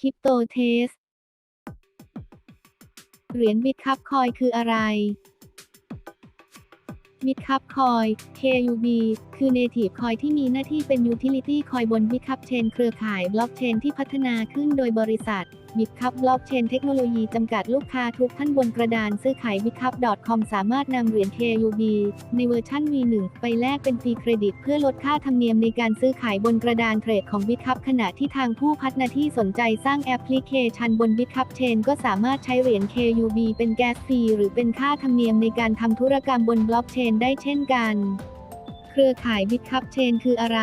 คริปโตเทส เหรียญบิตคับคอยคืออะไรบิตคับคอย KUB คือ Native Coin ที่มีหน้าที่เป็น Utility Coin บนบิตคับเชนเครือข่ายบล็อกเชนที่พัฒนาขึ้นโดยบริษัท Bitcup Blockchain เทคโนโลยีจำกัดลูกค้าทุกท่านบนกระดานซื้อขาย bitcup.com สามารถนำเหรียญ KUB ในเวอร์ชัน V1 ไปแลกเป็นฟรีเครดิต เพื่อลดค่าธรรมเนียมในการซื้อขายบนกระดานเทรดของ Bitcup ขณะที่ทางผู้พัฒนาที่สนใจสร้างแอปพลิเคชันบน Bitcup Chain ก็สามารถใช้เหรียญ KUB เป็นแก๊สฟรีหรือเป็นค่าธรรมเนียมในการทำธุรกรรมบนบล็อกเชนได้เช่นกัน เครือข่าย Bitcup Chain คืออะไร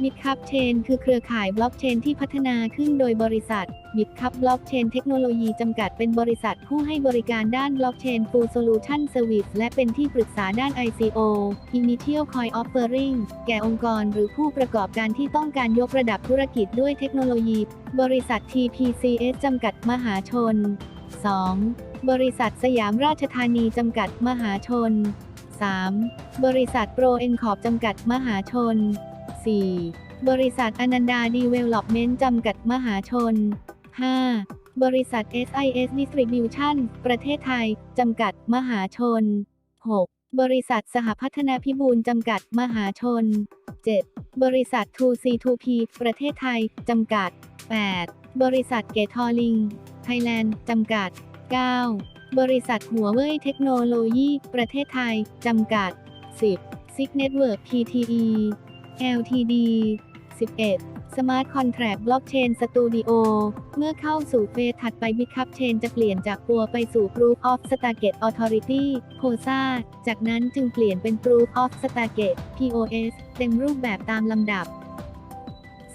Bitcup Chain คือเครือข่ายบล็อกเชนที่พัฒนาขึ้นโดยบริษัท Bitcup Blockchain เทคโนโลยีจำกัดเป็นบริษัทผู้ให้บริการด้านบล็อกเชน Full Solution Service และเป็นที่ปรึกษาด้าน ICO Initial Coin Offering แก่องค์กรหรือผู้ประกอบการที่ต้องการยกระดับธุรกิจด้วยเทคโนโลยี บริษัท TPCS จำกัดมหาชน 2. บริษัทสยามราชธานีจำกัดมหาชน 3. บริษัทโปรเอ็นคอร์จำกัดมหาชน 4. บริษัทอนันดาดีเวลลอปเมนต์จำกัดมหาชน 5. บริษัท SIS Distribution ประเทศไทย จำกัดมหาชน 6. บริษัทสหพัฒนาพิบูลจำกัดมหาชน 7. บริษัท 2C2P ประเทศไทย จำกัด 8. บริษัทเกทอลิง ไทยแลนด์ จำกัด 9. บริษัทหัวเว่ยเทคโนโลยี ประเทศไทย จำกัด 10. SIG Network PTE LTD 11. Smart Contract Blockchain Studio เมื่อเข้าสู่เฟสถัดไป Bitcup Chain จะเปลี่ยนจากปัวไปสู่ Proof of Stake Authority POSA จากนั้นจึงเปลี่ยนเป็น Proof of Stake POS เต็มรูปแบบตามลำดับ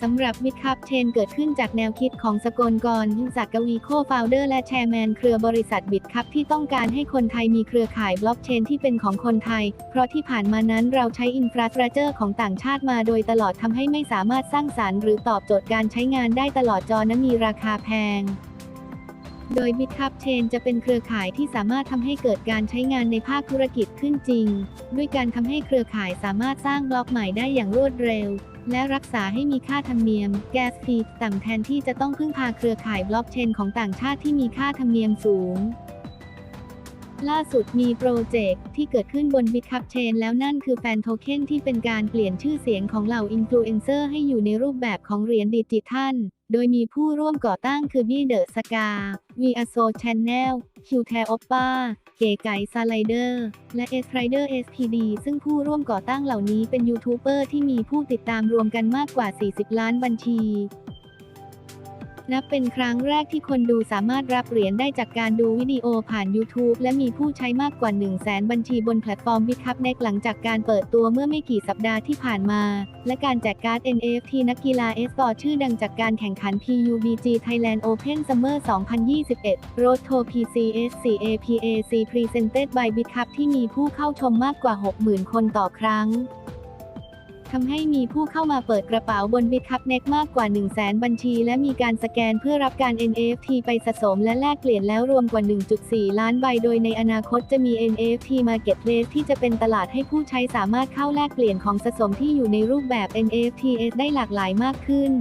สำหรับ Bitcup Chain เกิดขึ้นจากแนวคิดของสกลกรศักกวีโคฟาวเดอร์และแชร์แมนเครือบริษัท Bitcup ที่ต้องการให้คนไทยมีเครือข่ายบล็อกเชนที่เป็นของคนไทย เพราะที่ผ่านมานั้นเราใช้อินฟราสตรัคเจอร์ของต่างชาติมาโดยตลอดทำให้ไม่สามารถสร้างสารรค์หรือตอบโจทย์การใช้งานได้ตลอดจอนั้นมีราคาแพงโดย Bitcup Chain จะเป็นเครือข่ายที่สามารถทำให้เกิดการใช้งานในภาคธุรกิจขึ้นจริง ด้วยการทำให้เครือข่ายสามารถสร้างบล็อกใหม่ได้อย่างรวดเร็ว และรักษาให้มีค่าธรรมเนียม แก๊สฟีต่ำแทนที่จะต้องพึ่งพาเครือข่ายบล็อกเชนของต่างชาติที่มีค่าธรรมเนียมสูง ล่าสุดมีโปรเจกต์ที่เกิดขึ้นบน Bitcup Chain แล้วนั่นคือแฟนโทเค็นที่เป็นการเปลี่ยนชื่อเสียงของเหล่าอินฟลูเอนเซอร์ให้อยู่ในรูปแบบของเหรียญดิจิทัล โดยมีผู้ร่วมก่อตั้งคือบี้เดอะสกาวีอาโซชนแนลคิวแทโอปป้าเก๋ไก่สไลเดอร์ และเอสไรเดอร์เอสพีดีซึ่งผู้ร่วมก่อตั้งเหล่านี้เป็นยูทูบเบอร์ที่มีผู้ติดตามรวมกันมากกว่า 40 ล้านบัญชี นับเป็นครั้งแรกที่คนดูสามารถรับเหรียญได้จากการดูวิดีโอผ่าน YouTube และมีผู้ใช้มากกว่า 1 0 0 0 0แสนบัญชีบนแพลตฟอร์ม Bitcup Next หลังจากการเปิดตัวเมื่อไม่กี่สัปดาห์ที่ผ่านมา และการแจกการ์ด NFT นักกีฬาเอสปอร์ตชื่อดังจากการแข่งขัน PUBG Thailand Open Summer 2021 Road to PCSC APAC Presented by Bitcup ที่มีผู้เข้าชมมากกว่า 60,000 คนต่อครั้ง ทำให้มีผู้เข้ามาเปิดกระเป๋าบน Bitcup Next มากกว่า 1 0 0 0 0แสนบัญชี และมีการสแกนเพื่อรับการ NFT ไปสะสมและแลกเปลี่ยนแล้วรวมกว่า 1.4 ล้านใบ โดยในอนาคตจะมี NFT Marketplace ที่จะเป็นตลาดให้ผู้ใช้สามารถเข้าแลกเปลี่ยนของสะสมที่อยู่ในรูปแบบ NFTs ได้หลากหลายมากขึ้น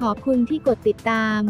ขอบคุณที่กดติดตาม